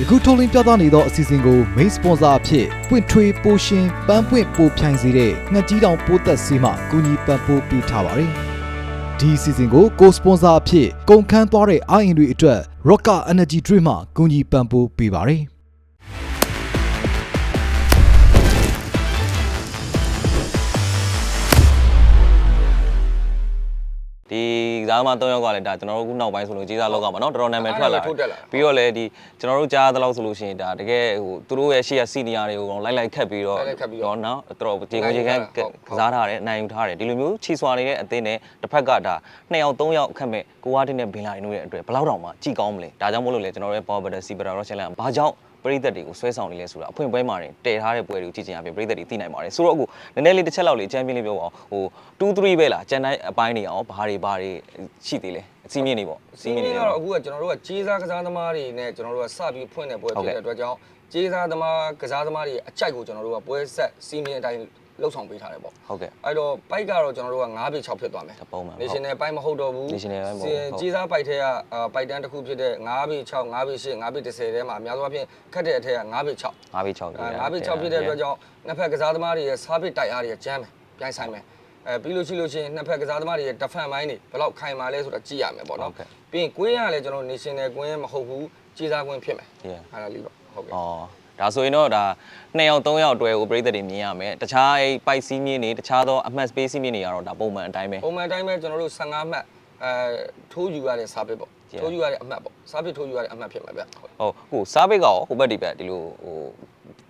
ယခုထုတ်လင်းပြသနေသောအစီအစဉ်ကို main sponsor အဖြစ်ပွင့်ထွေးပိုရှင်ပန်းပွင့်ပိုဖြိုင်စေတဲ့ငှက်ကြီးတောင်ပိုးသက်ဆေးမှကူညီပံ့ပိုးပေးထားပါတယ်။ဒီအစီအစဉ်ကိုကိုစပွန်ဆာအဖြစ်ကုန်ခန်းသွားတဲ့အာရင်တွေအတွက် Rocker Energy Drink မှကူညီပံ့ပိုးပေးပါတယ်။ ဒီကစားသမား၃ယောက်ကလည်းဒါကျွန်တော်တို့ခုနောက်ပိုင်းဆိုလို့ကြီးစားလောက်ကမှာเนาะတော်တော်နာမည်ထွက်လာ အဲ့ဒါလည်းထုတ်တက်လာ ပြီးတော့လည်းဒီကျွန်တော်တို့ကြားသလောက်ဆိုလို့ရှိရင်ဒါတကယ်ဟိုသူတို့ရဲ့ရှေ့ရစီနီယာတွေကိုကောင်လိုက်လိုက်ခတ်ပြီးတော့ လိုက်လိုက်ခတ်ပြီးတော့ เนาะတော်တော်ဒီကိုကြီးက နိုင်ယူထားတာဟုတ် ကစားထားတယ်အနိုင်ယူထားတယ်ဒီလိုမျိုးချီဆွာနေတဲ့အသင်းနဲ့တစ်ဖက်ကဒါ2ယောက်3ယောက်အခက်မဲ့ကိုဝါတင်နဲ့ဘင်လာတွေတို့ရဲ့အတွက်ဘယ်လောက်တောင်မှကြည်ကောင်းမလဲဒါကြောင့်မို့လို့လေကျွန်တော်တို့ရဲ့ Power Battle Super Russian Land ဘာကြောင့် ပရိသတ်တွေကိုဆွဲဆောင်နေလဲဆိုတာအဖွင့်ပွဲမှာတင်တည်ထားတဲ့ပွဲတွေကိုကြည့်ချင်ရပြင်ပရိသတ်တွေသိနိုင်ပါတယ်ဆိုတော့အခုနည်းနည်းလေးတစ်ချက်လောက်လေးချန်ပီယံလေးပြောပါအောင်ဟို2 3ပဲလားကျန်တဲ့အပိုင်းတွေအောင်ဘာတွေဘာတွေရှိသေးလဲအစီအမြင့်တွေပေါ့စီးမင်းကတော့အခုကကျွန်တော်တို့ကကြေးစားကစားသမားတွေနဲ့ကျွန်တော်တို့ကစပြီးဖွင့်တဲ့ပွဲဟုတ်ဖြစ်ကဲ့တဲ့အတွက်ကြောင့်ကြေးစားသမားကစားသမားတွေအကြိုက်ကိုကျွန်တော်တို့ကပွဲဆက်စီးမင်းအတိုင်း လှုပ်ဆောင်ပေးထားတယ်ပေါ့ဟုတ်ကဲ့ အဲ့တော့ပိုက်ကတော့ကျွန်တော်တို့က9ပေ6ဖြစ်သွားမယ်တပုံးမှာ National ပိုက်မဟုတ်တော့ဘူး National ပိုက်မဟုတ်ဘူးဟုတ် ကြေးစားပိုက်ထဲကအာပိုက်တန်းတစ်ခုဖြစ်တဲ့9ပေ6 9ပေ8 9ပေ10ထဲမှာအများဆုံးအဖြစ်ခတ်တဲ့အထက်က9ပေ6 5ပေ6ပြီအဲ9ပေ6ဖြစ်တဲ့အတွက်ကြောင့်နှစ်ဖက်ကစားသမားတွေရဲ့စားပစ်တိုက်အားတွေကကျမ်းမယ်ပြိုင်ဆိုင်မယ်အဲပြီးလို့ရှိလို့ရှိရင်နှစ်ဖက်ကစားသမားတွေရဲ့ defense မိုင်းတွေဘယ်လောက်ခိုင်မာလဲဆိုတာကြည့်ရမယ်ပေါ့နော်ဟုတ်ကဲ့ပြီးရင်ကွင်းရလဲကျွန်တော် national ကွင်းမဟုတ်ဘူးကြေးစားကွင်းဖြစ်မယ် Yeah အဲ့ဒါလေးပေါ့ဟုတ်ကဲ့อ๋อ ဒါဆိုရင်တော့ဒါ2ယောက်3ယောက်အတွဲကိုပရိသတ်တွေမြင်ရမယ်တခြားအဲ့ပိုက်စီးမြင့်တွေတခြားသောအမှတ် space မြင့်တွေကတော့ဒါပုံမှန်အတိုင်းပဲပုံမှန်အတိုင်းပဲကျွန်တော်တို့15မှတ်အဲထိုးယူရတဲ့စားပစ်ပေါ့ Yeah ထိုးယူရတဲ့အမှတ်ပေါ့စားပစ်ထိုးယူရတဲ့အမှတ်ဖြစ်မှာဗျဟုတ်ဟုတ်ဟိုစားပိတ်ကရောဟိုဘက်ဒီဘက်ဒီလိုဟို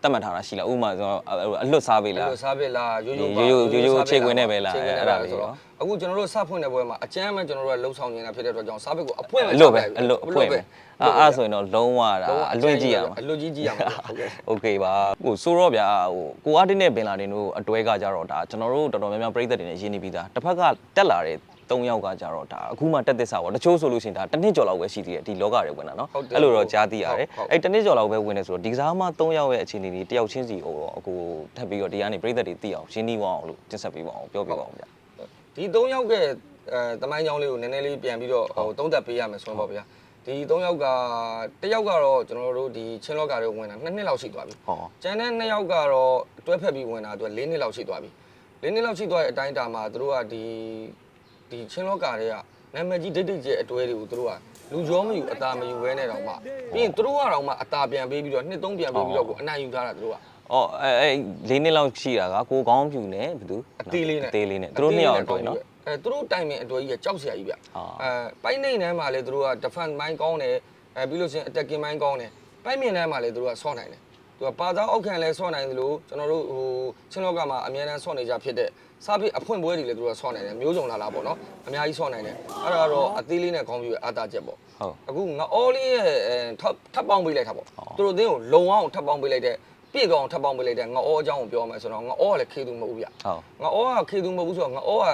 တတ်မှတ်ထားတာရှိလားဥပမာကျွန်တော်အလွတ်စားပိတ်လား လို့စားပစ်လားရိုးရိုး ရိုးရိုးရိုးရိုး စားပစ် ခြေခွင်းနဲ့ပဲလား ခြေခွင်း အဲ့ နဲ့ ဒါ ပဲ လေး ဆို ရော တော့အခုကျွန်တော်တို့စဖွင့်တဲ့ပွဲမှာအကျမ်းပဲကျွန်တော်တို့ကလှုပ်ဆောင်နေတာဖြစ်တဲ့အတွက်ကြောင့်စားပစ်ကိုအပွင့် အလွတ်ပဲအလွတ်အပွင့်ပဲအဲ့အဲ့ဆိုရင်တော့လုံးဝဒါ လုံးဝ အလွင့်ကြည့်ရမှာ အလွတ်ကြီးကြည့်ရမှာဟုတ်ကဲ့ โอเคပါဟိုဆိုတော့ဗျာဟိုကိုအားတင်းနဲ့ပင်လာတင်တို့အတွဲကကြတော့ဒါကျွန်တော်တို့တော်တော်များများပြည်သက်တွေနဲ့ရင်းနေပြီးသားတစ်ဖက်ကတက်လာတဲ့ ၃ယောက်ကကြတော့ဒါအခုမှတက်သစ္စာပေါ့တချို့ဆိုလို့ရှိရင်ဒါတစ်နှစ်ကျော်လောက်ပဲရှိသေးတယ်ဒီလောကတွေဝင်တာเนาะ ဟုတ်တယ် အဲ့လိုတော့ကြားသိရတယ် ဟုတ်ဟုတ် အဲ့တစ်နှစ်ကျော်လောက်ပဲဝင်နေဆိုတော့ဒီကစားမ၃ယောက်ရဲ့အခြေအနေတွေတယောက်ချင်းစီဟိုတော့အခုထပ်ပြီးတော့ဒီကနေပြည်သက်တွေသိအောင်ရှင်းနှီးပါအောင်လို့တင်ဆက်ပေးပါအောင်ပြောပြပါအောင်ဗျာ ဒီ၃ယောက်ကအဲတမိုင်းကြောင်းလေးကိုနည်းနည်းလေးပြန်ပြီးတော့ဟိုသုံးသပ်ပေးရမယ်ဆိုရင်ပေါ့ဗျာဒီ၃ယောက်ကတစ်ယောက်ကတော့ကျွန်တော်တို့ဒီချင်းလော့ကာတွေဝင်တာ2နှစ်လောက်ရှိသွားပြီ ဟော ကျန်တဲ့2ယောက်ကတော့တွဲဖက်ပြီးဝင်တာသူက4နှစ်လောက်ရှိသွားပြီ4နှစ်လောက်ရှိသွားတဲ့အတိုင်းအတာမှာသူတို့ကဒီ ဒီချင်းလော့ကာတွေကနာမည်ကြီးဒိတ်ဒိတ်ကျဲအတွဲတွေကိုသူတို့ကလူကြောမယူအตาမယူဘဲနဲ့တော့မှပြီးရင်သူတို့ကတော့မှအตาပြန်ပေးပြီးတော့နှစ်သုံးပြန်ပေးပြီးတော့ကိုအနိုင်ယူထားတာသူတို့က အော်အဲအဲ၄နှစ်လောက်ရှိတာကကိုကောင်းဖြူနဲ့ဘယ်သူ အသေးလေးနဲ့ အသေးလေးနဲ့သူတို့နှစ်ယောက်အတွဲနော် အဲသူတို့တိုင်ပင်အတော်ကြီးကကြောက်စရာကြီးဗျ ဟာ အဲပိုင်းနေထဲမှာလေသူတို့က defense မိုင်းကောင်းတယ်အဲပြီးလို့ရှိရင် attacking မိုင်းကောင်းတယ်ပိုင်းမြင်ထဲမှာလေသူတို့ကဆော့နိုင်တယ် သူကပါသားအောက်ခံလဲဆော့နိုင်တယ်လို့ကျွန်တော်တို့ဟိုချင်းလောကမှာအများအားဆော့နေကြဖြစ်တဲ့စားပြီးအဖွင့်ပွဲတွေလေသူတို့ကဆော့နိုင်တယ်မျိုးစုံလာလာပေါ့နော်အများကြီးဆော့နိုင်တယ်အဲ့ဒါတော့အသေးလေးနဲ့ခေါင်းပြူရဲ့အာတာချက်ပေါ့ဟုတ်အခုငအောလေးရဲ့အဲထပ်ထပ်ပေါင်းပေးလိုက်တာပေါ့သူတို့အသင်းကိုလုံအောင်ထပ်ပေါင်းပေးလိုက်တဲ့ပြည့်ကောင်ထပ်ပေါင်းပေးလိုက်တဲ့ငအောအကြောင်းကိုပြောမယ်ဆိုတော့ငအောကလည်းခေသူမဟုတ်ဘူးဗျဟုတ်ငါအောကခေသူမဟုတ်ဘူးဆိုတော့ငါအောက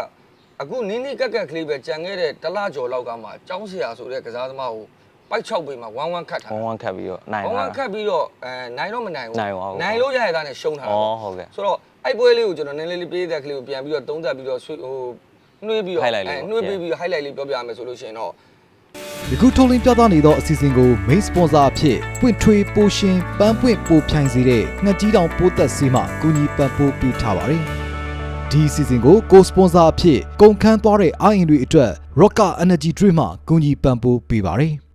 အခုနင်းနေကက်ကက်ကလေးပဲကြံခဲ့တဲ့တလားကျော်လောက်ကမှចောင်းဆရာဆိုတဲ့ကစားသမားကို ပိုက်6ပေမှာဝမ်းဝမ်းခတ်ထားဝန်းဝန်းခတ်ပြီးတော့နိုင်ဝမ်းဝလာမ်းခတ်ပြီးတော့အဲနိုင်တော့မနိုင်ဘူးနိုင်ပါဘူးနိုင်လို့ရရတာနဲ့ရှုံးထားဩတာပေါ့ဟုတ်ကဲ့ဆိုတော့အဲ့ပွဲလေးကိုကျွန်တော်နည်းနည်းလေးပေးတဲ့ကလေးကိုပြန်ပြီးတော့သုံးသပ်ပြီးတော့ဆွေးဟိုနှွေးပြီးတော့ Highlight လေးပေါ့နှွေးပြီးပြီး highlight လေးပြောပြရမယ်ဆိုလို့ရှိရင်တော့ယခုထုတ်လင်းပြသနေသောအစီအစဉ်ကို main sponsor အဖြစ်ပွင့်ထွေးပိုရှင်ပန်းပွင့်ပိုဖြိုင်စေတဲ့ငှက်ကြီးတောင်ပိုးသက်ဆေးမှကူညီပံ့ပိုးပေးထားပါတယ်။ဒီအစီအစဉ်ကိုကိုစပွန်ဆာအဖြစ်ကုန်ခန်းသွားတဲ့အာရင်တွေအတွက် Rocker Energy Drink မှကူညီပံ့ပိုးပေးပါတယ်။